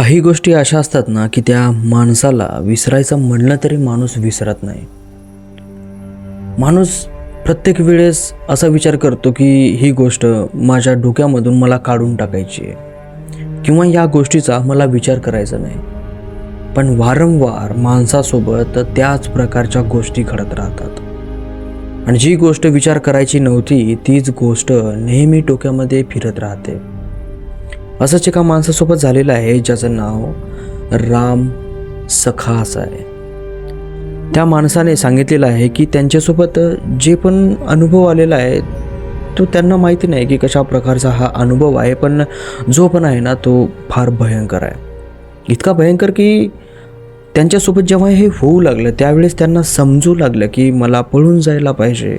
काही गोष्टी अशा असतात ना की त्या माणसाला विसरायचं म्हणलं तरी माणूस विसरत नाही. माणूस प्रत्येक वेळेस असा विचार करतो की ही गोष्ट माझ्या डोक्यामधून मला काढून टाकायची आहे किंवा या गोष्टीचा मला विचार करायचा नाही. पण वारंवार माणसासोबत त्याच प्रकारच्या गोष्टी घडत राहतात. आणि जी गोष्ट विचार करायची नव्हती तीच गोष्ट नेहमी डोक्यामध्ये फिरत राहते. असंच एका माणसासोबत झालेलं आहे ज्याचं नाव राम सखा असं आहे. त्या माणसाने सांगितलेलं आहे की त्यांच्यासोबत जे पण अनुभव आलेला आहे तो त्यांना माहिती नाही की कशा प्रकारचा हा अनुभव आहे पण जो पण आहे ना तो फार भयंकर आहे. इतका भयंकर की त्यांच्यासोबत जेव्हा हे होऊ लागलं त्यावेळेस त्यांना समजू लागलं की मला पळून जायला पाहिजे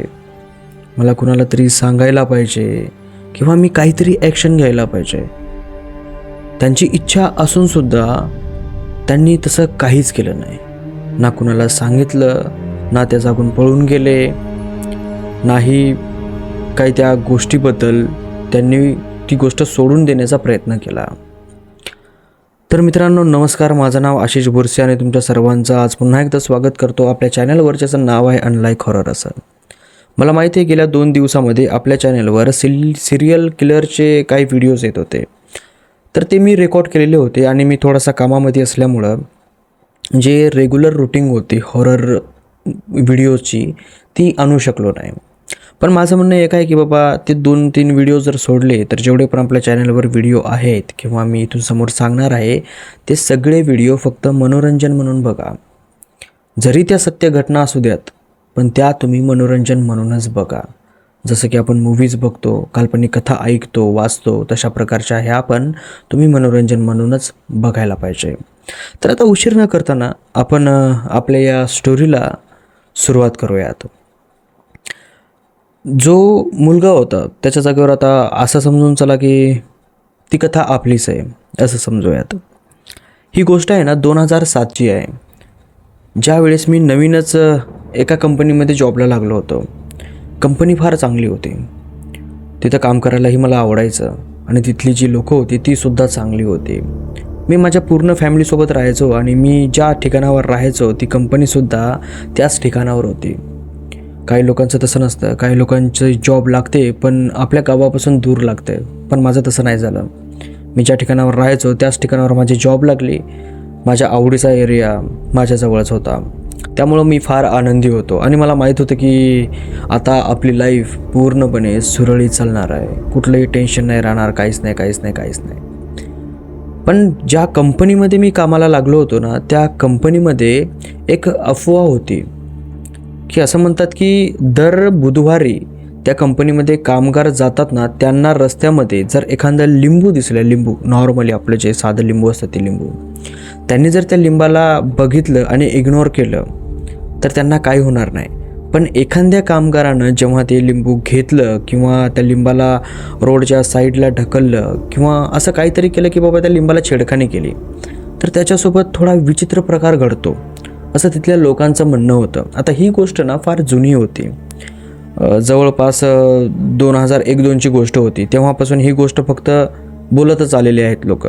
मला कुणाला तरी सांगायला पाहिजे किंवा मी काहीतरी ॲक्शन घ्यायला पाहिजे. त्यांची इच्छा असूनसुद्धा त्यांनी तसं काहीच केलं नाही. ना कुणाला सांगितलं ना त्या जागून पळून गेले नाही काही त्या गोष्टीबद्दल त्यांनी ती गोष्ट सोडून देण्याचा प्रयत्न केला. तर मित्रांनो नमस्कार. माझं नाव आशिष बोरसे आणि तुमच्या सर्वांचं आज पुन्हा एकदा स्वागत करतो आपल्या चॅनलवर ज्याचं नाव आहे अनलाईक हॉरर असं. मला माहिती आहे गेल्या दोन दिवसामध्ये आपल्या चॅनलवर सिल सिरियल किलरचे काही व्हिडिओज येत होते. तर ते मी रेकॉर्ड केलेले होते आणि मी थोडासा कामामध्ये असल्यामुळं जे रेग्युलर रुटीन होती हॉरर व्हिडिओची ती आणू शकलो नाही. पण माझं म्हणणं एक आहे की बाबा ते दोन तीन व्हिडिओ जर सोडले तर जेवढे पण आपल्या चॅनलवर व्हिडिओ आहेत किंवा मी इथून समोर सांगणार आहे ते सगळे व्हिडिओ फक्त मनोरंजन म्हणून बघा. जरी त्या सत्य घटना असू द्यात पण त्या तुम्ही मनोरंजन म्हणूनच बघा. जसं की आपण मूव्हीज बघतो काल्पनिक कथा ऐकतो वाचतो तशा प्रकारच्या ह्या पण तुम्ही मनोरंजन म्हणूनच बघायला पाहिजे. तर आता उशीर न करताना आपण आपल्या या स्टोरीला सुरुवात करूयात. जो मुलगा होता त्याच्या जागेवर आता असं समजून चला की ती कथा आपलीच आहे असं समजूयात. ही गोष्ट आहे ना दोन हजार सातची आहे. ज्यावेळेस मी नवीनच एका कंपनीमध्ये जॉबला लागलो होतो. कंपनी फार चांगली होती. तिथं काम करायलाही मला आवडायचं आणि तिथली जी लोकं होती ती सुद्धा चांगली होती. मी माझ्या पूर्ण फॅमिलीसोबत राहायचो आणि मी ज्या ठिकाणावर राहायचो ती कंपनीसुद्धा त्याच ठिकाणावर होती. काही लोकांचं तसं नसतं. काही लोकांचं जॉब लागते पण आपल्या गावापासून दूर लागते. पण माझं तसं नाही झालं. मी ज्या ठिकाणावर राहायचो त्याच ठिकाणावर माझी जॉब लागली. माझ्या आवडीचा एरिया माझ्याजवळच होता. त्यामुळं मी फार आनंदी होतो. आणि मला माहीत होतं की आता आपली लाईफ पूर्णपणे सुरळीत चालणार आहे. कुठलंही टेन्शन नाही राहणार काहीच नाही काहीच नाही काहीच नाही. पण ज्या कंपनीमध्ये मी कामाला लागलो होतो ना त्या कंपनीमध्ये एक अफवा होती. की असं म्हणतात की दर बुधवारी त्या कंपनीमध्ये कामगार जातात ना त्यांना रस्त्यामध्ये जर एखादं लिंबू दिसलं लिंबू नॉर्मली आपलं जे साधं लिंबू असतं ते लिंबू त्यांनी जर त्या लिंबाला बघितलं आणि इग्नोर केलं तर त्यांना काही होणार नाही. पण एखाद्या कामगारानं जेव्हा ते लिंबू घेतलं किंवा त्या लिंबाला रोडच्या साईडला ढकललं किंवा असं काहीतरी केलं की बाबा त्या लिंबाला छेडखानी केली तर त्याच्यासोबत थोडा विचित्र प्रकार घडतो असं तिथल्या लोकांचं म्हणणं होतं. आता ही गोष्ट ना फार जुनी होती. जवळपास दोन हजार एक दोनची गोष्ट होती. तेव्हापासून ही गोष्ट फक्त बोलतच आलेली आहेत लोक.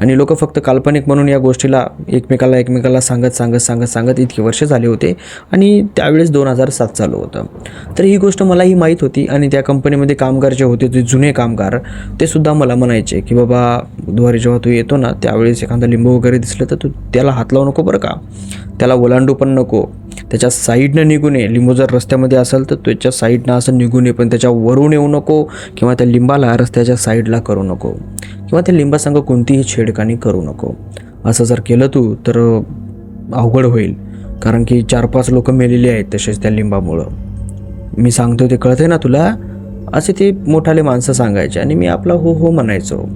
आणि लोक फक्त काल्पनिक म्हणून या गोष्टीला एकमेकाला एकमेकाला सांगत सांगत सांगत सांगत इतके वर्ष झाले होते. आणि त्यावेळेस दोन हजार सात चालू होतं. तर ही गोष्ट मलाही माहीत होती आणि त्या कंपनीमध्ये कामगार जे होते ते जुने कामगार ते सुद्धा मला म्हणायचे की बाबा बुधवारी जेव्हा तू येतो ना त्यावेळेस एखादा लिंबू वगैरे दिसलं तर तू त्याला हात लावू नको बरं का? त्याला ओलांडू पण नको. त्याच्या साईडनं निघू नये लिंबू जर रस्त्यामध्ये असेल तर त्याच्या साईडनं असं निघून ये पण त्याच्या वरून येऊ नको किंवा त्या लिंबाला रस्त्याच्या साईडला करू नको किंवा त्या लिंबासंग कोणतीही छेडखानी करू नको. असं जर केलं तू तर अवघड होईल. कारण की चार पाच लोक मेलेली आहेत तसेच त्या लिंबामुळं. मी सांगतो ते कळतंय ना तुला? असे ते मोठाले माणसं सांगायचे आणि मी आपला हो हो म्हणायचो.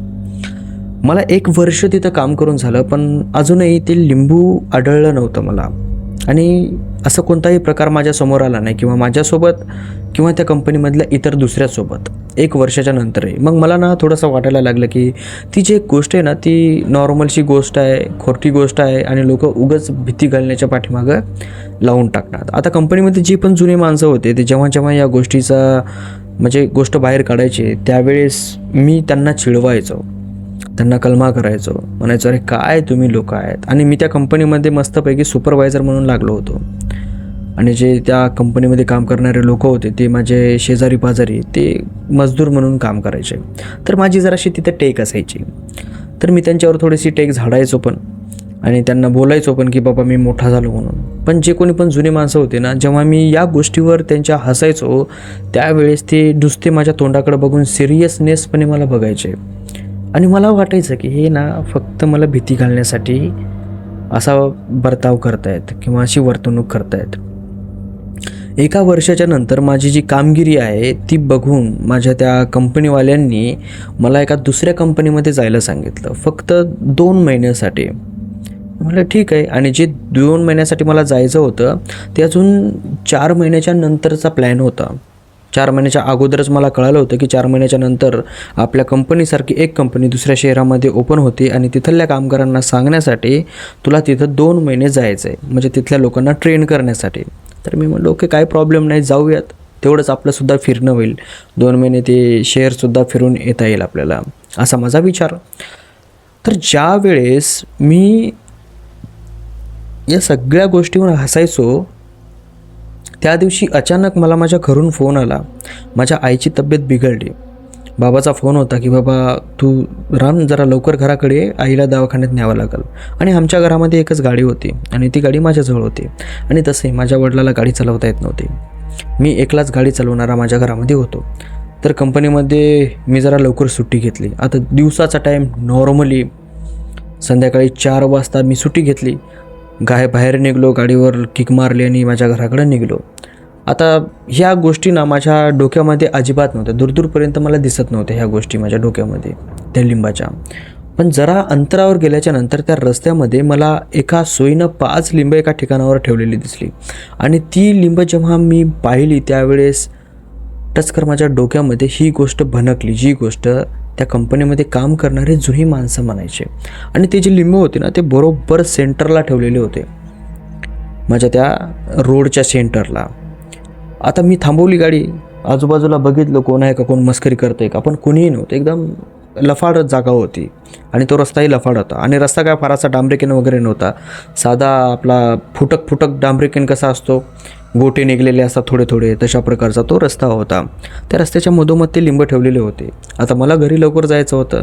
मला एक वर्ष तिथं काम करून झालं पण अजूनही ते लिंबू आढळलं नव्हतं मला. आणि असं कोणताही प्रकार माझ्यासमोर आला नाही किंवा माझ्यासोबत किंवा त्या कंपनीमधल्या इतर दुसऱ्यासोबत. एक वर्षाच्या नंतरही. मग मला ना थोडंसं वाटायला लागलं की ती जी एक गोष्ट आहे ना ती नॉर्मलशी गोष्ट आहे खोटी गोष्ट आहे आणि लोक उगच भीती घालण्याच्या पाठीमागं लावून टाकतात. आता कंपनीमध्ये जी पण जुने माणसं होते ते जेव्हा जेव्हा या गोष्टीचा म्हणजे गोष्ट बाहेर काढायची त्यावेळेस मी त्यांना चिडवायचो. त्यांना कलमा करायचो. म्हणायचो अरे काय तुम्ही लोक आहेत? आणि मी त्या कंपनीमध्ये मस्तपैकी सुपरवायझर म्हणून लागलो होतो. आणि जे त्या कंपनीमध्ये काम करणारे लोक होते ते माझे शेजारी पाजारी ते मजदूर म्हणून काम करायचे. तर माझी जराशी तिथे टेक असायची. तर मी त्यांच्यावर थोडीशी टेक झाडायचो पण. आणि त्यांना बोलायचो पण की बाबा मी मोठा झालो म्हणून. पण जे कोणी पण जुनी माणसं होते ना जेव्हा मी या गोष्टीवर त्यांच्या हसायचो त्यावेळेस ते नुसते माझ्या तोंडाकडे बघून सिरियसनेसपणे मला बघायचे. आणि मला वाटायचं की हे ना फक्त मला भीती घालण्यासाठी असा बर्ताव करतायत किंवा अशी वर्तणूक करतायत. एका वर्षाच्या नंतर माझी जी कामगिरी आहे ती बघून माझ्या त्या कंपनीवाल्यांनी मला एका दुसऱ्या कंपनीमध्ये जायला सांगितलं. फक्त दोन महिन्यासाठी. म्हटलं ठीक आहे. आणि जे दोन महिन्यासाठी मला जायचं होतं ते अजून चार महिन्याच्या नंतरचा प्लॅन होता. चार महिन्याच्या अगोदरच मला कळालं होतं की चार महिन्याच्या नंतर आपल्या कंपनीसारखी एक कंपनी दुसऱ्या शहरामध्ये ओपन होते आणि तिथल्या कामगारांना सांगण्यासाठी तुला तिथं दोन महिने जायचं आहे म्हणजे तिथल्या लोकांना ट्रेन करण्यासाठी. तर मी म्हणलो ओके काय प्रॉब्लेम नाही जाऊयात. तेवढंच आपलंसुद्धा फिरणं होईल. दोन महिने ते शेअरसुद्धा फिरून येता येईल आपल्याला असा माझा विचार. तर ज्या वेळेस मी या सगळ्या गोष्टीवर हसायचो त्या दिवशी अचानक मला माझ्या घरून फोन आला. माझ्या आईची तब्येत बिघडली. बाबाचा फोन होता की बाबा तू राम जरा लवकर घराकडे आईला दवाखान्यात न्यावं लागेल. आणि आमच्या घरामध्ये एकच गाडी होती आणि ती गाडी माझ्याजवळ होती. आणि तसे माझ्या वडिलाला गाडी चालवता येत नव्हती. मी एकलाच गाडी चालवणारा माझ्या घरामध्ये होतो. तर कंपनीमध्ये मी जरा लवकर सुट्टी घेतली. आता दिवसाचा टाईम नॉर्मली संध्याकाळी चार वाजता मी सुट्टी घेतली. गाय बाहेर निघलो गाडीवर किक मारली आणि माझ्या घराकडे निघलो. आता ह्या गोष्टी ना माझ्या डोक्यामध्ये अजिबात नव्हत्या. दूरदूरपर्यंत मला दिसत नव्हत्या ह्या गोष्टी माझ्या डोक्यामध्ये त्या लिंबाच्या. पण जरा अंतरावर गेल्याच्यानंतर त्या रस्त्यामध्ये मला एका सोयीनं पाच लिंब एका ठिकाणावर ठेवलेली दिसली. आणि ती लिंब जेव्हा मी पाहिली त्यावेळेस टचकर माझ्या डोक्यामध्ये ही गोष्ट भनकली जी गोष्ट त्या कंपनीमध्ये काम करणारे जुनी माणसं म्हणायचे. आणि ते जे लिंबू होते ना ते बरोबर सेंटरला ठेवलेले होते. माझ्या त्या रोडच्या सेंटरला. आता मी थांबवली गाडी. आजूबाजूला बघितलं कोण आहे का कोण मस्करी करतंय का पण कोणीही नव्हतं. एकदम लफाडत जागा होती. आणि तो रस्ताही लफाड होता. आणि रस्ता काय फार डांबरेकेन वगैरे नव्हता. साधा आपला फुटक फुटक डांबरेकेन कसा असतो? गोटे निघलेले असतात थोडे थोडे तशा प्रकारचा तो रस्ता होता. त्या रस्त्याच्या मधोमध ते लिंब ठेवलेले होते. आता मला घरी लवकर जायचं होतं.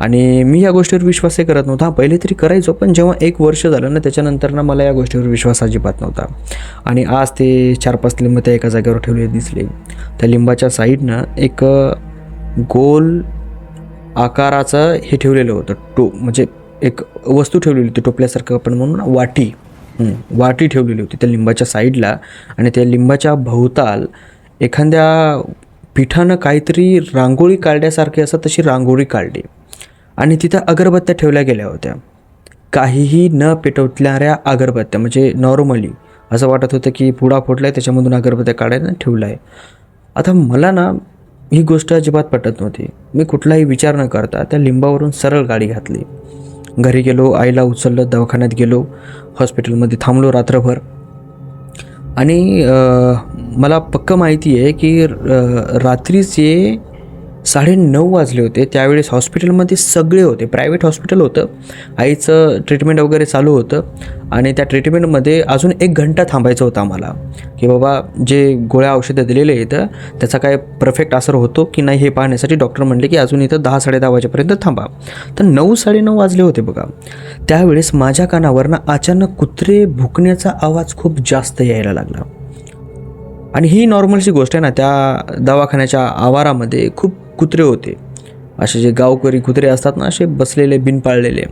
आणि मी या गोष्टीवर विश्वासही करत नव्हता. पहिले तरी करायचो पण जेव्हा एक वर्ष झालं ना त्याच्यानंतर ना मला या गोष्टीवर विश्वास अजिबात नव्हता. आणि आज ते चार पाच लिंब त्या एका जागेवर ठेवलेले दिसले. त्या लिंबाच्या साईडनं एक गोल आकाराचं हे ठेवलेलं होतं. टो म्हणजे एक वस्तू ठेवलेली होती टोपल्यासारखं आपण म्हणून वाटी. वाटी ठेवलेली होती त्या लिंबाच्या साईडला आणि त्या लिंबाच्या भोवताल एखाद्या पिठानं काहीतरी रांगोळी काढल्यासारखी असं तशी रांगोळी काढली. आणि तिथं अगरबत्त्या ठेवल्या गेल्या होत्या. काहीही न पेटवणाऱ्या अगरबत्त्या म्हणजे नॉर्मली असं वाटत होतं की पुडा फुटलाय आहे त्याच्यामधून अगरबत्त्या काढायला ठेवला आहे आता मला ना ही गोष्ट अजिबात पटत नव्हती. मी कुठलाही विचार न करता त्या लिंबावरून सरळ गाडी घातली. घरी गेलो आईला उचललं दवाखान्यात गेलो हॉस्पिटलमध्ये थांबलो रात्रभर. आणि मला पक्क माहिती आहे की रात्रीचे साडे नऊ वाजले होते. त्यावेळेस हॉस्पिटलमध्ये सगळे होते. प्रायव्हेट हॉस्पिटल होतं. आईचं ट्रीटमेंट वगैरे चालू होतं. आणि त्या ट्रीटमेंटमध्ये अजून एक घंटा थांबायचं होतं आम्हाला. की बाबा जे गोळ्या औषधं दिलेले आहेत त्याचा काय परफेक्ट असर होतो की नाही हे पाहण्यासाठी डॉक्टर म्हणले की अजून इथं दहा साडेदहा वाजेपर्यंत थांबा. तर नऊ साडेनऊ वाजले होते बघा. त्यावेळेस माझ्या कानावरनं अचानक कुत्रे भुकण्याचा आवाज खूप जास्त यायला लागला. आणि ही नॉर्मलची गोष्ट आहे ना त्या दवाखान्याच्या आवारामध्ये खूप कुत्रे होते. असे जे गावकरी कुत्रे असतात ना असे बसलेले बिनपाळलेले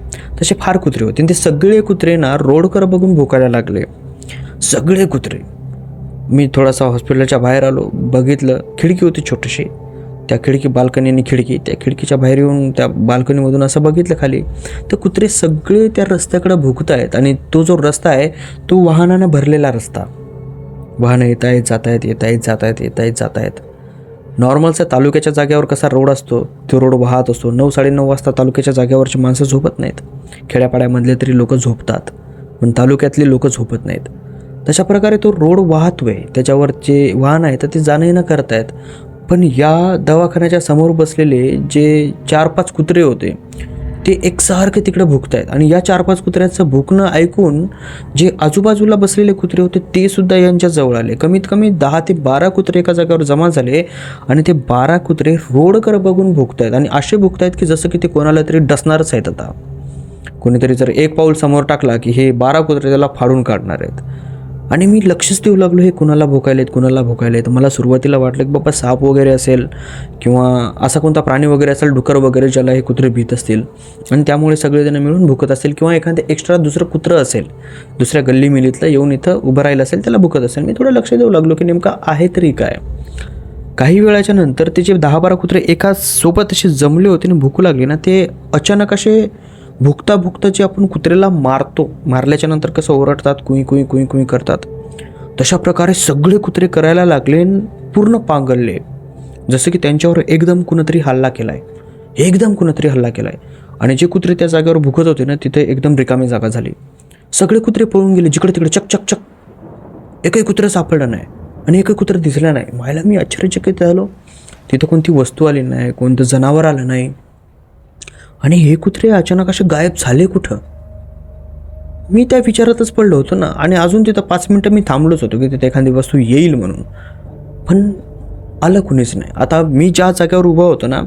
तसे फार कुत्रे होते. आणि ते सगळे कुत्रे ना रोडकर बघून भोकायला लागले. सगळे कुत्रे. मी थोडासा हॉस्पिटलच्या बाहेर आलो बघितलं खिडकी होती छोटीशी. त्या खिडकी बाल्कनी आणि खिडकी त्या खिडकीच्या बाहेर येऊन त्या बाल्कनीमधून असं बघितलं खाली. तर कुत्रे सगळे त्या रस्त्याकडे भुकत आहेत आणि तो जो रस्ता आहे तो वाहनानं भरलेला रस्ता. वाहनं येत आहेत जात आहेत येत आहेत जात आहेत येत आहेत जात आहेत नॉर्मलचा तालुक्याच्या जागेवर कसा रोड असतो तो रोड वाहत असतो. नऊ साडेनऊ वाजता तालुक्याच्या जागेवरची माणसं झोपत नाहीत. खेड्यापाड्यामधले तरी लोक झोपतात. पण तालुक्यातली लोक झोपत नाहीत. तशा प्रकारे तो रोड वाहतोय. त्याच्यावर जे वाहन आहे तर ते जाणं येणं करतायत. पण या दवाखान्याच्या समोर बसलेले जे चार पाच कुत्रे होते ते एकसारखे तिकडे भुकत आहेत आणि या चार पाच कुत्र्याचं भुकणं ऐकून जे आजूबाजूला बसलेले कुत्रे होते ते सुद्धा यांच्या जवळ आले. कमीत कमी दहा ते बारा कुत्रे एका जागेवर जमा झाले आणि ते बारा कुत्रे रोडकर बघून भुकत आहेत आणि असे भुकत आहेत की जसं की ते कोणाला तरी डसणारच आहेत आता. कोणीतरी जर एक पाऊल समोर टाकला की हे बारा कुत्रे त्याला फाडून काढणार आहेत. आणि मी लक्षच देऊ लागलो हे कुणाला भोकायलेत कुणाला भोकायला आहेत मला सुरुवातीला वाटलं की बाबा साप वगैरे असेल किंवा असा कोणता प्राणी वगैरे असेल डुकर वगैरे ज्याला हे कुत्रे भीत असतील. आणि त्यामुळे सगळेजण मिळून भुकत असेल किंवा एखादं एक्स्ट्रा दुसरं कुत्रं असेल दुसऱ्या गल्ली मिलीतलं येऊन इथं उभं राहिलं असेल त्याला भुकत असेल. मी थोडं लक्ष देऊ लागलो की नेमका आहे तरी काय. काही वेळाच्या नंतर ते जे दहा बारा कुत्रे एका सोबत असे जमले होते आणि भुकू लागले ना ते अचानक असे भुकता भुकता जे आपण कुत्र्याला मारतो. मारल्याच्या नंतर कसं ओरडतात कुई कुई कुई कुई करतात. तशा प्रकारे सगळे कुत्रे करायला लागले पूर्ण पांगलले जसं की त्यांच्यावर एकदम कुणतरी हल्ला केला आहे एकदम कुणतरी हल्ला केला आहे आणि जे कुत्रे त्या जागेवर भुकत होते ना तिथे एकदम रिकामी जागा झाली. सगळे कुत्रे पळून गेले. जिकडे तिकडे चक चक चक. एकही कुत्रं सापडलं नाही आणि एकही कुत्रं दिसलं नाही. व्हायला मी आश्चर्यचकित झालो. तिथं कोणती वस्तू आली नाही कोणतं जनावर आलं नाही. आणि हे कुत्रे अचानक असे गायब झाले कुठं? मी त्या विचारातच पडलो होतो ना आणि अजून तिथं पाच मिनटं मी थांबलोच होतो की तिथे एखादी वस्तू येईल म्हणून. पण आलं कुणीच नाही. आता मी ज्या जागेवर उभा होतो ना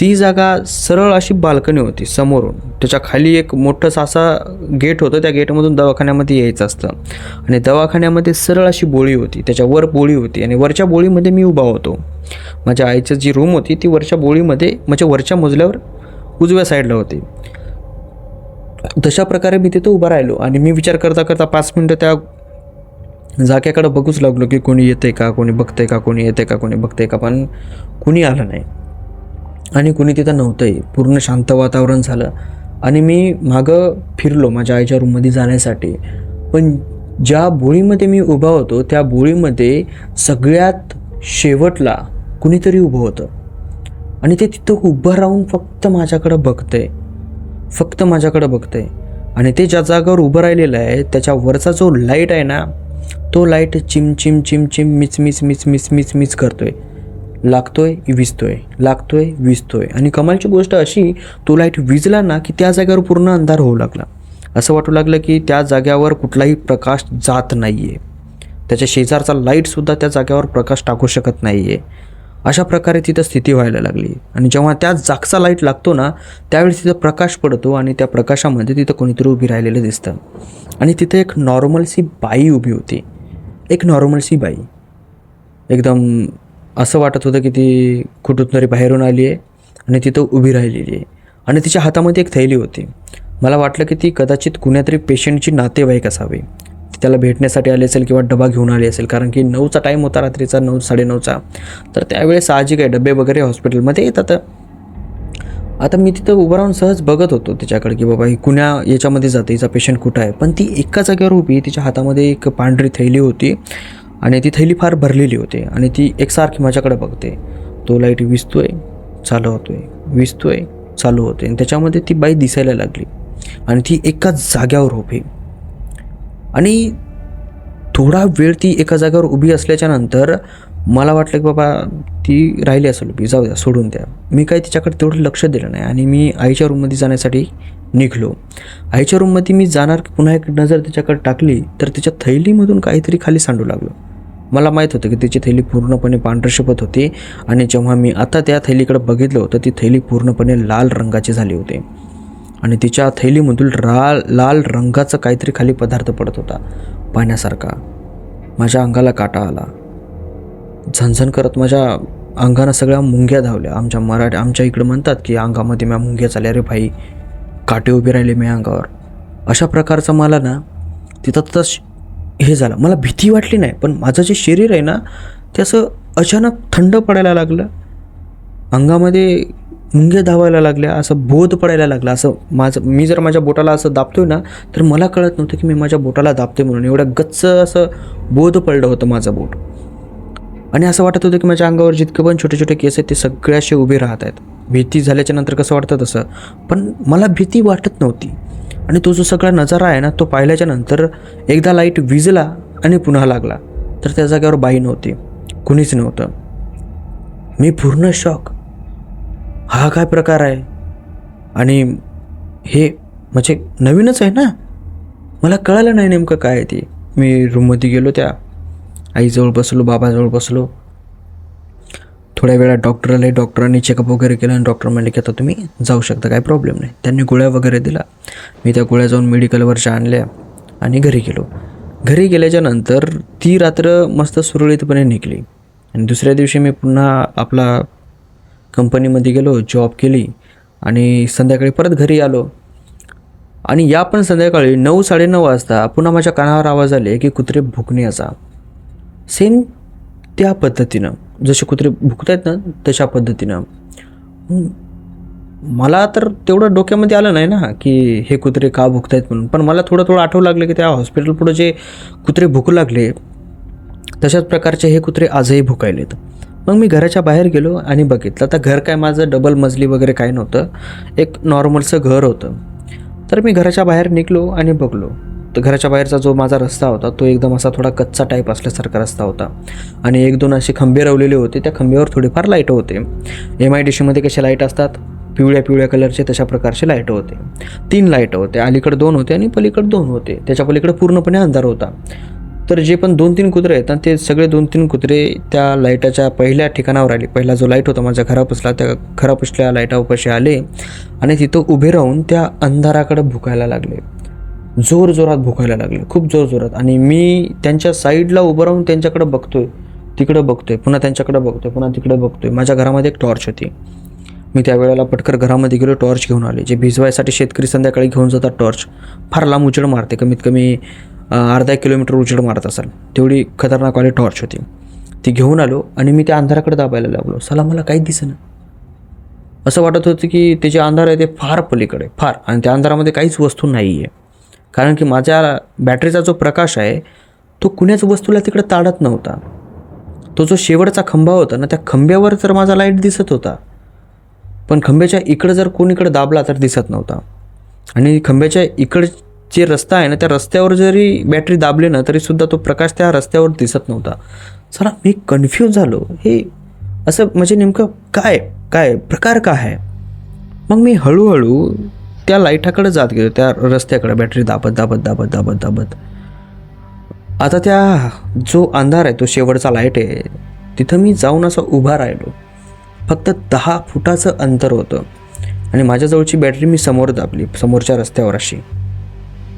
ती जागा सरळ अशी बाल्कनी होती समोरून. त्याच्याखाली एक मोठंसं असा गेट होतं त्या गेटमधून दवाखान्यामध्ये यायचं असतं. आणि दवाखान्यामध्ये सरळ अशी बोळी होती त्याच्यावर बोळी होती. आणि वरच्या बोळीमध्ये मी उभा होतो. माझ्या आईचं जी रूम होती ती वरच्या बोळीमध्ये म्हणजे वरच्या मजल्यावर उजव्या साईडला होती. तशा प्रकारे मी तिथं उभा राहिलो आणि मी विचार करता करता पाच मिनटं त्या जाग्याकडे बघूच लागलो की कोणी येते का कोणी बघते का कोणी येते का कोणी बघते का पण कुणी आलं नाही. आणि कुणी तिथं नव्हतंही पूर्ण शांत वातावरण झालं. आणि मी मागं फिरलो माझ्या आईच्या रूममध्ये जाण्यासाठी. पण ज्या बोळीमध्ये मी उभा होतो त्या बोळीमध्ये सगळ्यात शेवटला कुणीतरी उभं होतं. आणि ते तिथं उभं राहून फक्त माझ्याकडं बघतंय. फक्त माझ्याकडं बघतंय. आणि ते ज्या जागावर उभं राहिलेलं आहे त्याच्या वरचा जो लाइट आहे ना तो लाइट चिम चिम चिम चिम मिच मिच मिच मिच मिच मिच करतोय. लागतोय विजतोय. लागतोय विजतोय. आणि कमालची गोष्ट अशी तो लाइट विजला ना की त्या जागेवर पूर्ण अंधार होऊ लागला. असं वाटू लागलं की त्या जाग्यावर कुठलाही प्रकाश जात नाही आहे त्याच्या शेजारचा लाईटसुद्धा त्या जागेवर प्रकाश टाकू शकत नाही आहे अशा प्रकारे तिथं स्थिती व्हायला लागली. आणि जेव्हा त्या जागचा लाइट लागतो ना त्यावेळी तिथं प्रकाश पडतो आणि त्या प्रकाशामध्ये तिथं कोणीतरी उभी राहिलेलं दिसतं. आणि तिथं एक नॉर्मलसी बाई उभी होती. एक नॉर्मलसी बाई. एकदम असं वाटत होतं की ती कुठून तरी बाहेरून आली आहे आणि तिथं उभी राहिलेली आहे. आणि तिच्या हातामध्ये एक थैली होती. मला वाटलं की ती कदाचित कुण्यातरी पेशंटची नातेवाईक असावी. त्याला भेटण्यासाठी आले असेल किंवा डबा घेऊन आले असेल कारण की नऊचा टाईम होता रात्रीचा नऊ साडेनऊचा. तर त्यावेळेस साहजिक आहे डबे वगैरे हॉस्पिटलमध्ये येतात. आता मी तिथं उभं राहून सहज बघत होतो तिच्याकडे की बाबा ही कुण्या याच्यामध्ये जाते हिचा पेशंट कुठं आहे? पण ती एका जागेवर उभी तिच्या हातामध्ये एक पांढरी थैली होती आणि ती थैली फार भरलेली होती आणि ती एकसारखी माझ्याकडे बघते. तो लाइट विजतोय चालू होतोय आहे चालू होते आणि त्याच्यामध्ये ती बाई दिसायला लागली आणि ती एकाच जाग्यावर उभी. आणि थोडा वेळ ती एका जागेवर उभी असल्याच्या नंतर मला वाटलं की बाबा ती राहिली असेल उभी जाऊ द्या सोडून द्या. मी काय तिच्याकडे तेवढं लक्ष दिलं नाही आणि मी आईच्या रूममध्ये जाण्यासाठी निघलो. आईच्या रूममध्ये मी जाणार की पुन्हा एक नजर तिच्याकडे टाकली तर तिच्या थैलीमधून काहीतरी खाली सांडू लागलो. मला माहीत होतं की तिची थैली पूर्णपणे पांढरशपत होती आणि जेव्हा मी आता त्या थैलीकडे बघितलं होतं ती थैली पूर्णपणे लाल रंगाची झाली होती. आणि तिच्या थैलीमधून लाल लाल रंगाचा काहीतरी खाली पदार्थ पडत होता पाण्यासारखा. माझ्या अंगाला काटा आला. झणझण करत माझ्या अंगानं सगळ्या मुंग्या धावल्या. आमच्या मराठी आमच्या इकडं म्हणतात की अंगामध्ये म्या मुंग्या चालल्या रे भाई. काटे उभे राहिले मी अंगावर. अशा प्रकारचं मला ना तिथं तस हे झालं. मला भीती वाटली नाही पण माझं जे शरीर आहे ना ते असं अचानक थंड पडायला लागलं. अंगामध्ये मुंग्या धावायला लागल्या असं बोध पडायला लागला असं माझं मी जर माझ्या बोटाला असं दाबतोय ना तर मला कळत नव्हतं की मी माझ्या बोटाला दाबते म्हणून. एवढं गच्च असं बोध पडलं होतं माझं बोट. आणि असं वाटत होतं की माझ्या अंगावर जितके पण छोटे छोटे केस आहेत ते सगळे असे उभे राहत आहेत. भीती झाल्याच्यानंतर कसं वाटतं तसं पण मला भीती वाटत नव्हती. आणि तो जो सगळा नजारा आहे ना तो पाहिल्याच्या नंतर एकदा लाइट विजला आणि पुन्हा लागला. तर त्या जागेवर बाई नव्हती कुणीच नव्हतं. मी पूर्ण शॉक हा काय प्रकार आहे? आणि हे म्हणजे नवीनच आहे ना? मला कळालं नाही नेमकं काय आहे ते. मी रूममध्ये गेलो त्या आईजवळ बसलो बाबाजवळ बसलो. थोड्या वेळात डॉक्टर आले डॉक्टरांनी चेकअप वगैरे केलं आणि डॉक्टर म्हणले की आता तुम्ही जाऊ शकता काही प्रॉब्लेम नाही. त्यांनी गोळ्या वगैरे दिला. मी त्या गोळ्या जाऊन मेडिकलवरच्या आणल्या आणि घरी गेलो. घरी गेल्याच्यानंतर ती रात्र मस्त सुरळीतपणे निघली. आणि दुसऱ्या दिवशी मी पुन्हा आपला कंपनीमध्ये गेलो जॉब केली आणि संध्याकाळी परत घरी आलो. आणि या पण संध्याकाळी नऊ साडेनऊ वाजता पुन्हा माझ्या कानावर आवाज आले की कुत्रे भुकण्याचा सेम त्या पद्धतीनं जसे कुत्रे भुकत आहेत ना तशा पद्धतीनं. मला तर तेवढं डोक्यामध्ये आलं नाही ना की हे कुत्रे का भुकतायत म्हणून. पण मला थोडं थोडं आठवू लागलं की त्या हॉस्पिटल पुढे जे कुत्रे भुकू लागले तशाच प्रकारचे हे कुत्रे आजही भुकायलेत. मग मी घराच्या बाहेर गेलो आणि बघितलं. तर घर काय माझं डबल मजली वगैरे काय नव्हतं. एक नॉर्मलचं घर होतं. तर मी घराच्या बाहेर निघलो आणि बघलो. तर घराच्या बाहेरचा जो माझा रस्ता होता तो एकदम असा थोडा कच्चा टाईप असल्यासारखा रस्ता होता. आणि एक दोन असे खंबे रवलेले होते. त्या खंब्यावर थोडेफार लाइट होते. एम आय डी सीमध्ये कसे लाइट असतात? पिवळ्या पिवळ्या कलरचे तशा प्रकारचे लाइट होते. तीन लाइट होते. अलीकडे दोन होते आणि पलीकडे दोन होते. त्याच्या पलीकडे पूर्णपणे अंधार होता. तर जे पण दोन तीन कुत्रे आहेत ना ते सगळे दोन तीन कुत्रे त्या लाईटाच्या पहिल्या ठिकाणावर आले. पहिला जो लाइट होता माझ्या घरापासला त्या घरापासल्या लाईटापाशी आले आणि तिथं उभे राहून त्या अंधाराकडे भुकायला लागले. जोर जोरात भुकायला लागले खूप जोर जोरात. आणि मी त्यांच्या साईडला उभं राहून त्यांच्याकडे बघतोय तिकडं बघतोय पुन्हा त्यांच्याकडे बघतोय पुन्हा तिकडे बघतोय. माझ्या घरामध्ये एक टॉर्च होती. मी त्यावेळेला पटकर घरामध्ये गेलो टॉर्च घेऊन आले. जे भिजवायसाठी शेतकरी संध्याकाळी घेऊन जातात टॉर्च. फार लांब उचड मारते कमीत कमी अर्धा किलोमीटर उजेड मारत असाल. तेवढी खतरनाक वाली टॉर्च होती. ती घेऊन आलो आणि मी त्या अंधाराकडे दाबायला लागलो. सला मला काही दिसेना. असं वाटत होतं की ते जे अंधार आहे ते फार पलीकडे फार. आणि त्या अंधारामध्ये काहीच वस्तू नाही आहे कारण की माझ्या बॅटरीचा जो प्रकाश आहे तो कुण्याच वस्तूला तिकडे ताडत नव्हता. तो जो शेवटचा खंबा होता ना त्या खंब्यावर तर माझा लाइट दिसत होता. पण खंब्याच्या इकडं जर कोणीकडे दाबला तर दिसत नव्हता. आणि खंब्याच्या इकड जे रस्ता आहे ना त्या रस्त्यावर जरी बॅटरी दाबली ना तरीसुद्धा तो प्रकाश त्या रस्त्यावर दिसत नव्हता. चला मी कन्फ्यूज झालो. हे असं म्हणजे नेमकं काय काय प्रकार काय आहे? मग मी हळूहळू त्या लाईटाकडे जात गेलो त्या रस्त्याकडे बॅटरी दाबत दाबत दाबत दाबत दाबत. आता त्या जो अंधार आहे तो शेवटचा लाइट आहे तिथं मी जाऊन असं उभा राहिलो. फक्त दहा फुटाचं अंतर होतं. आणि माझ्याजवळची बॅटरी मी समोर दाबली समोरच्या रस्त्यावर अशी.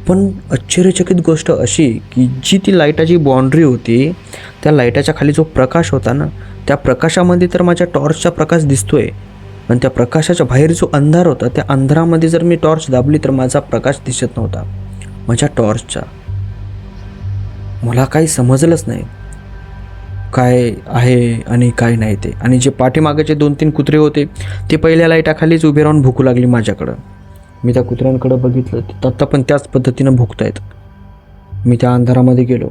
पण आश्चर्यचकित गोष्ट अशी की जी ती लाईटाची बाउंड्री होती त्या लाईटाच्या खाली जो प्रकाश होता ना त्या प्रकाशामध्ये तर माझ्या टॉर्चचा प्रकाश दिसतोय. पण त्या प्रकाशाच्या बाहेर जो अंधार होता त्या अंधारामध्ये जर मी टॉर्च दाबली तर माझा प्रकाश दिसत नव्हता. माझ्या टॉर्चचा मला काही समजलंच नाही. काय आहे आणि काय नाही ते. आणि जे पाठीमागेचे दोन तीन कुत्रे होते ते पहिल्या लाईटाखालीच उभे राहून भुकू लागली माझ्याकडं. मी त्या कुत्र्यांकडं बघितलं ते आत्ता पण त्याच पद्धतीनं भुकतायत मी त्या अंधारामध्ये गेलो.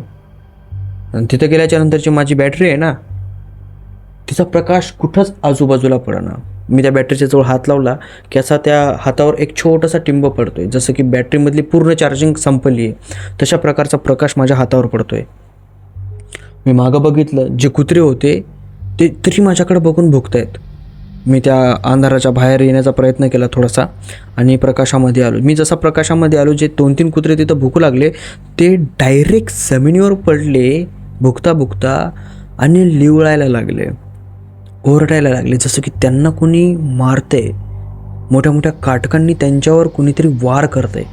आणि तिथं गेल्याच्या नंतरची माझी बॅटरी आहे ना तिचा प्रकाश कुठंच आजूबाजूला पडना. मी त्या बॅटरीच्या जवळ हात लावला की असा त्या हातावर एक छोटासा टिंब पडतो आहे जसं की बॅटरीमधली पूर्ण चार्जिंग संपली आहे तशा प्रकारचा प्रकाश माझ्या हातावर पडतो आहे मी मागं बघितलं जे कुत्रे होते ते तरी माझ्याकडे बघून भुकतायत मी त्या अंधाराच्या बाहेर येण्याचा प्रयत्न केला थोडासा आणि प्रकाशामध्ये आलो. मी जसा प्रकाशामध्ये आलो जे दोन तीन कुत्रे तिथं भुकू लागले ते डायरेक्ट जमिनीवर पडले भुकता भुकता आणि लिवळायला लागले ओरडायला लागले जसं की त्यांना कोणी मारते मोठ्या मोठ्या काटकांनी त्यांच्यावर कुणीतरी वार करते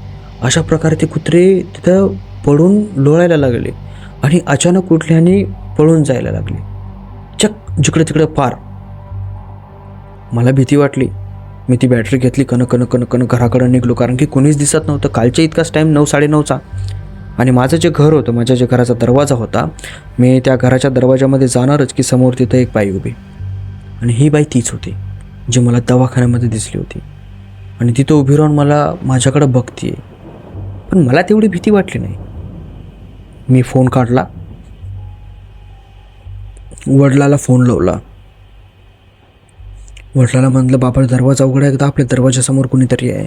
अशा प्रकारे ते कुत्रे तिथं पडून लोळायला लागले आणि अचानक कुठल्याने पळून जायला लागले. चक जिकडे तिकडे पार. मला भीती वाटली. मी ती बॅटरी घेतली कन कन कन कन घराकडं निघलो. कारण की कोणीच दिसत नव्हतं. कालच्या इतकाच टाईम नऊ साडेनऊचा आणि माझं जे घर होतं माझ्या जे घराचा दरवाजा होता मी त्या घराच्या दरवाजामध्ये जाणारच की समोर तिथं एक बाई उभी. आणि ही बाई तीच होती जी मला दवाखान्यामध्ये दिसली होती. आणि तिथं उभी राहून मला माझ्याकडं बघतीये. पण मला तेवढी भीती वाटली नाही. मी फोन काढला. वडिलाला फोन लावला. वडिलाला म्हटलं बाबा दरवाजा उघडा एकदा आपल्या दरवाजासमोर कुणीतरी आहे.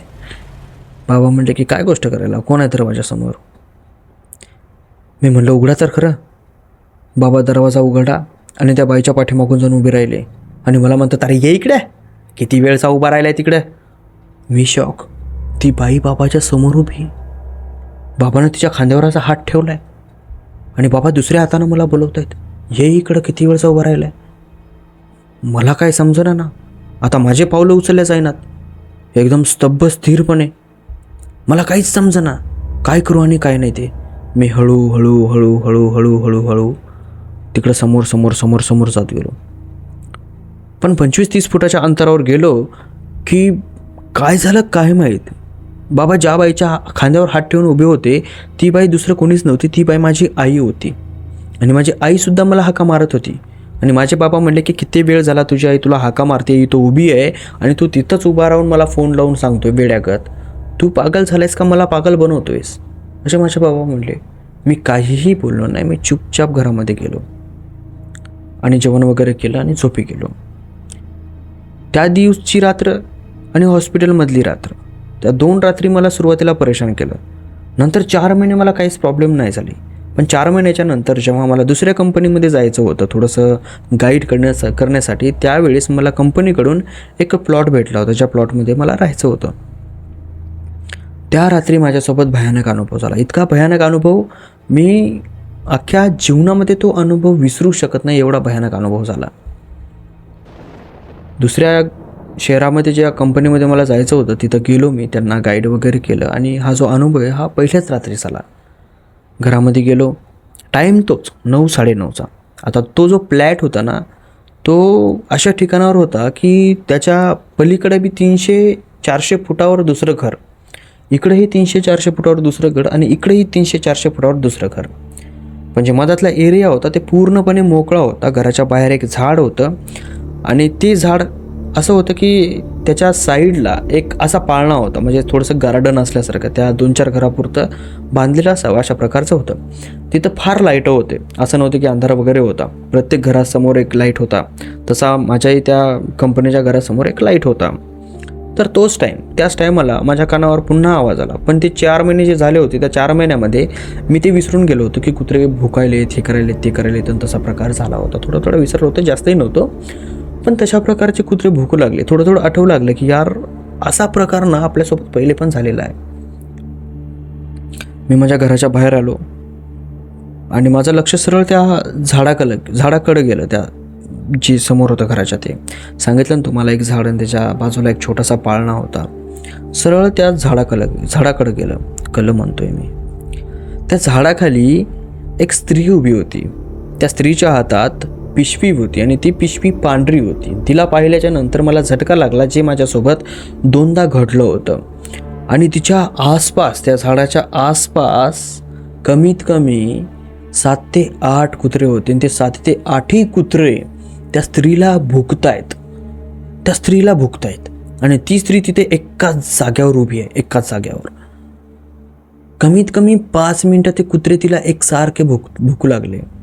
बाबा म्हटले की काय गोष्ट करायला? कोण आहे दरवाजासमोर मी म्हणलं उघडा तर खरं. बाबा दरवाजा उघडा आणि त्या बाईच्या पाठीमागून जाऊन उभे राहिले. आणि मला म्हणतात अरे ये इकडे. किती वेळचा उभा राहिला आहे तिकडे. मी शॉक. ती बाई बाबाच्या समोर उभी. बाबानं तिच्या खांद्यावर असा हात आहे आणि बाबा दुसऱ्या हातानं मला बोलवत आहेत ये इकडं किती वेळचा उभा आहे मला काय समजणार ना. आता माझे पावलं उचलल्या जाईनात. एकदम स्तब्ध स्थिरपणे. मला काहीच समजना. काय करू आणि काय नाही ते. मी हळू हळू हळू हळू हळू हळूहळू तिकडं समोर समोर समोर समोर जात गेलो. पण पंचवीस तीस फुटाच्या अंतरावर गेलो की काय झालं काय माहीत? बाबा ज्या बाईच्या खांद्यावर हात ठेवून उभे होते ती बाई दुसरं कोणीच नव्हती ती बाई माझी आई होती. आणि माझी आईसुद्धा मला हाका मारत होती. आणि माझे बाबा म्हणले की किती वेळ झाला तुझी आई तुला हाका मारते? तो उभी आहे आणि तू तिथंच उभा राहून मला फोन लावून सांगतोय वेड्यागत. तू पागल झालायस का? मला पागल बनवतोयस. असे माझे बाबा म्हणले. मी काहीही बोललो नाही. मी चुपचाप घरामध्ये गेलो आणि जेवण वगैरे केलं आणि झोपी गेलो. त्या दिवसची रात्र आणि हॉस्पिटलमधली रात्र. त्या दोन रात्री मला सुरुवातीला परेशान केलं. नंतर चार महिने मला काहीच प्रॉब्लेम नाही झाली. पण चार महिन्याच्या नंतर जेव्हा मला दुसऱ्या कंपनीमध्ये जायचं होतं थोडंसं गाईड करण्यास करण्यासाठी त्यावेळेस मला कंपनीकडून एक प्लॉट भेटला होता ज्या प्लॉटमध्ये मला राहायचं होतं. त्या रात्री माझ्यासोबत भयानक अनुभव झाला. इतका भयानक अनुभव मी अख्ख्या जीवनामध्ये तो अनुभव विसरू शकत नाही एवढा भयानक अनुभव झाला. दुसऱ्या शहरामध्ये ज्या कंपनीमध्ये मला जायचं होतं तिथं गेलो मी त्यांना गाईड वगैरे केलं आणि हा जो अनुभव आहे हा पहिल्याच रात्री झाला. घरामध्ये गेलो. टाईम तोच नऊ साडेनऊचा. आता तो जो फ्लॅट होता ना तो अशा ठिकाणावर होता की त्याच्या पलीकडे बी तीनशे चारशे फुटावर दुसरं घर. इकडेही तीनशे चारशे फुटावर दुसरं घर आणि इकडेही तीनशे चारशे फुटावर दुसरं घर. पण जे मधातला एरिया होता ते पूर्णपणे मोकळा होता. घराच्या बाहेर एक झाड होतं आणि ते झाड असं होतं की त्याच्या साईडला एक असा पाळणा होता म्हणजे थोडंसं गार्डन असल्यासारखं त्या दोन चार घरापुरतं बांधलेलं असावं अशा प्रकारचं होतं. तिथं फार लाईटं होते. असं नव्हतं की अंधार वगैरे होता. प्रत्येक घरासमोर एक लाइट होता. तसा माझ्याही त्या कंपनीच्या घरासमोर एक लाइट होता. तर तोच टाईम त्याच टायमाला माझ्या कानावर पुन्हा आवाज आला. पण ते चार महिने जे झाले होते त्या चार महिन्यामध्ये मी ते विसरून गेलो होतो की कुत्रे भुकायले हे करायले ते करायले तर तसा प्रकार झाला होता. थोडं थोडं विसरलं होतं जास्तही नव्हतं. पण तशा प्रकारचे कुत्रे भूकू लागले. थोडं थोडं आठवू लागलं की यार असा प्रकार ना आपल्यासोबत पहिले पण झालेला आहे. मी माझ्या घराच्या बाहेर आलो आणि माझं लक्ष सरळ त्या झाडाकडं झाडाकडं गेलं त्या जी समोर होतं घराच्या ते. सांगितलं ना तुम्हाला एक झाड आणि त्याच्या बाजूला एक छोटासा पाळणा होता. सरळ त्या झाडाकडं झाडाकडं गेलं. कलं म्हणतोय मी. त्या झाडाखाली एक स्त्री उभी होती. त्या स्त्रीच्या हातात पिशवी होती आणि ती पिशवी पांढरी होती. तिला पाहिल्याच्या नंतर मला झटका लागला जे माझ्यासोबत दोनदा घडलं होतं. आणि तिच्या आसपास त्या झाडाच्या आसपास कमीत कमी सात ते आठ कुत्रे होते आणि ते सात ते आठही कुत्रे त्या स्त्रीला भुकतायत. त्या स्त्रीला भुकतायत. आणि ती स्त्री तिथे एकाच जाग्यावर उभी आहे एकाच जाग्यावर. कमीत कमी पाच मिनटं ते कुत्रे तिला एकसारखे भुक भुकू लागले.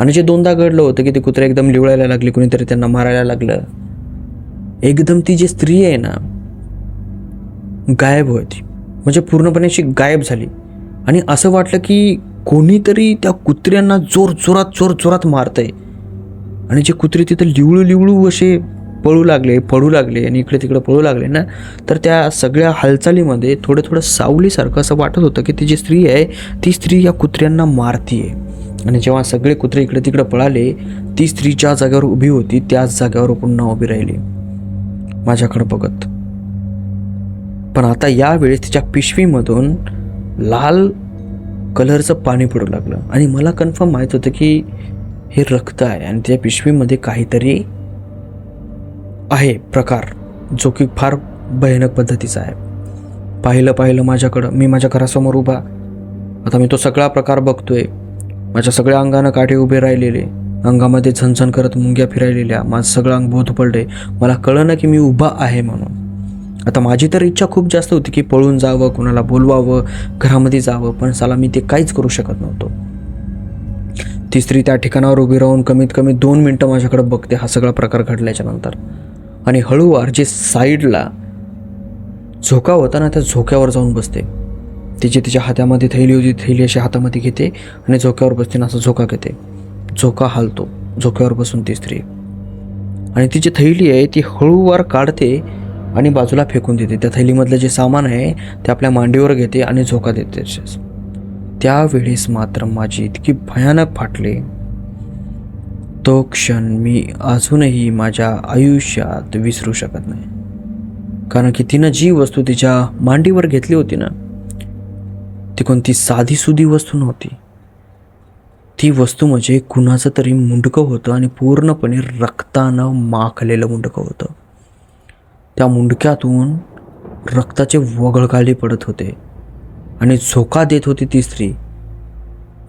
आणि जे दोनदा घडलं होतं की ते कुत्रे एकदम लिवळायला लागले कुणीतरी त्यांना मारायला लागलं. एकदम ती जी स्त्री आहे ना गायब होती. म्हणजे पूर्णपणे अशी गायब झाली. आणि असं वाटलं की कोणीतरी त्या कुत्र्यांना जोर जोरात जोर जोरात मारतंय. आणि जे कुत्रे तिथं लिवळू लिवळू असे पळू लागले पळू लागले आणि इकडे तिकडे पळू लागले ना तर त्या सगळ्या हालचालीमध्ये थोडं थोडं सावलीसारखं असं वाटत होतं की ती जी स्त्री आहे ती स्त्री या कुत्र्यांना मारतीये. आणि जेव्हा सगळे कुत्रे इकडे तिकडे पळाले ती स्त्री ज्या जागेवर उभी होती त्याच जागेवर पुन्हा उभी राहिली. माझ्याकडे बघत. पण आता यावेळेस तिच्या पिशवीमधून लाल कलरचं पाणी पडू लागलं. आणि मला कन्फर्म माहीत होतं की हे रक्त आहे आणि त्या पिशवीमध्ये काहीतरी आहे प्रकार जो की फार भयानक पद्धतीचा आहे. पाहिलं पाहिलं माझ्याकडं. मी माझ्या घरासमोर उभा. आता मी तो सगळा प्रकार बघतोय. माझ्या सगळ्या अंगानं काठे उभे राहिलेले अंगामध्ये झनझन करत मुंग्या फिरायलेल्या माझं सगळं अंग बोध पडले मला कळलं की मी उभा आहे म्हणून. आता माझी तर इच्छा खूप जास्त होती की पळून जावं कुणाला बोलवावं घरामध्ये जावं पण साला मी ते काहीच करू शकत नव्हतो. ती स्त्री त्या ठिकाणावर उभी राहून कमीत कमी दोन मिनटं माझ्याकडे बघते हा सगळा प्रकार घडल्याच्या नंतर. आणि हळूवार जे साईडला झोका होता ना त्या झोक्यावर जाऊन बसते. तिची तिच्या हातामध्ये थैली होती. थैली अशी हातामध्ये घेते आणि झोक्यावर बसते ना असं झोका घेते. झोका हालतो. झोक्यावर बसून ती स्त्री. आणि ती जी थैली आहे ती हळूवार काढते आणि बाजूला फेकून देते. त्या थैलीमधलं जे सामान आहे ते आपल्या मांडीवर घेते आणि झोका देते. तसेच. त्यावेळेस मात्र माझी इतकी भयानक फाटले. तो क्षण मी अजूनही माझ्या आयुष्यात विसरू शकत नाही. कारण की तिनं जी वस्तू तिच्या मांडीवर घेतली होती ना ती कोणती साधी सुधी वस्तू नव्हती. ती वस्तू म्हणजे कुणाचं तरी मुंडकं होतं आणि पूर्णपणे रक्तानं माखलेलं मुंडकं होतं. त्या मुंडक्यातून रक्ताचे वगळकाले पडत होते आणि झोका देत होती ती स्त्री.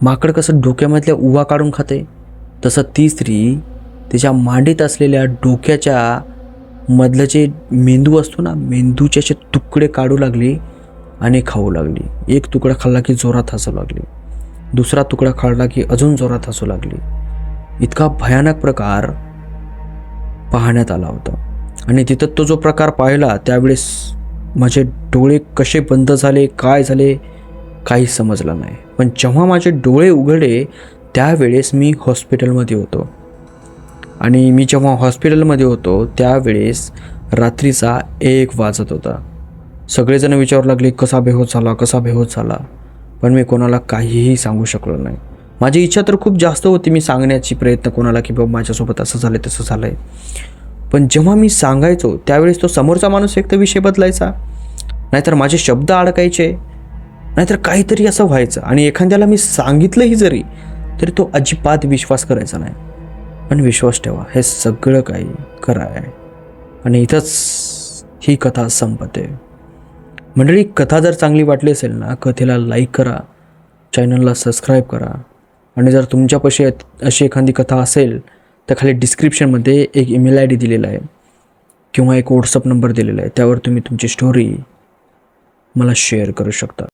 माकड कसं डोक्यामधल्या उवा काढून खाते तसं ती स्त्री तिच्या मांडीत असलेल्या डोक्याच्या मधलं जे मेंदू असतो ना मेंदूचे असे तुकडे काढू लागली आणि खाऊ लागली. एक तुकडा खाल्ला की जोरात हसू लागली. दुसरा तुकडा खाल्ला की अजून जोरात हसू लागली. इतका भयानक प्रकार पाहण्यात आला होता. आणि तिथं तो जो प्रकार पाहिला त्यावेळेस माझे डोळे कसे बंद झाले काय झाले काही समजलं नाही. पण जेव्हा माझे डोळे उघडले त्यावेळेस मी हॉस्पिटलमध्ये होतो. आणि मी जेव्हा हॉस्पिटलमध्ये होतो त्यावेळेस रात्रीचा एक वाजत होता. सगळेजण विचारू लागले कसा बेहोत झाला कसा बेहोत झाला? पण मी कोणाला काहीही सांगू शकलो नाही. माझी इच्छा तर खूप जास्त होती मी सांगण्याची प्रयत्न कोणाला की बाबा माझ्यासोबत असं झालं तसं झालं आहे पण जेव्हा मी सांगायचो त्यावेळेस तो समोरचा माणूस एक तर विषय बदलायचा. नाहीतर माझे शब्द अडकायचे. नाहीतर काहीतरी असं व्हायचं. आणि एखाद्याला मी सांगितलंही जरी तरी तो अजिबात विश्वास करायचा नाही. पण विश्वास ठेवा हे सगळं काही खरं आहे. आणि इथंच ही कथा संपते. मंडळी कथा जर चांगली वाटली असेल ना कथेला लाईक करा चॅनलला सबस्क्राईब करा. आणि जर तुमच्यापाशी अशी एखादी कथा असेल तर खाली डिस्क्रिप्शनमध्ये एक ईमेल आय डी दिलेला आहे. किंवा एक व्हॉट्सअप नंबर दिलेला आहे. त्यावर तुम्ही तुमची स्टोरी मला शेअर करू शकता.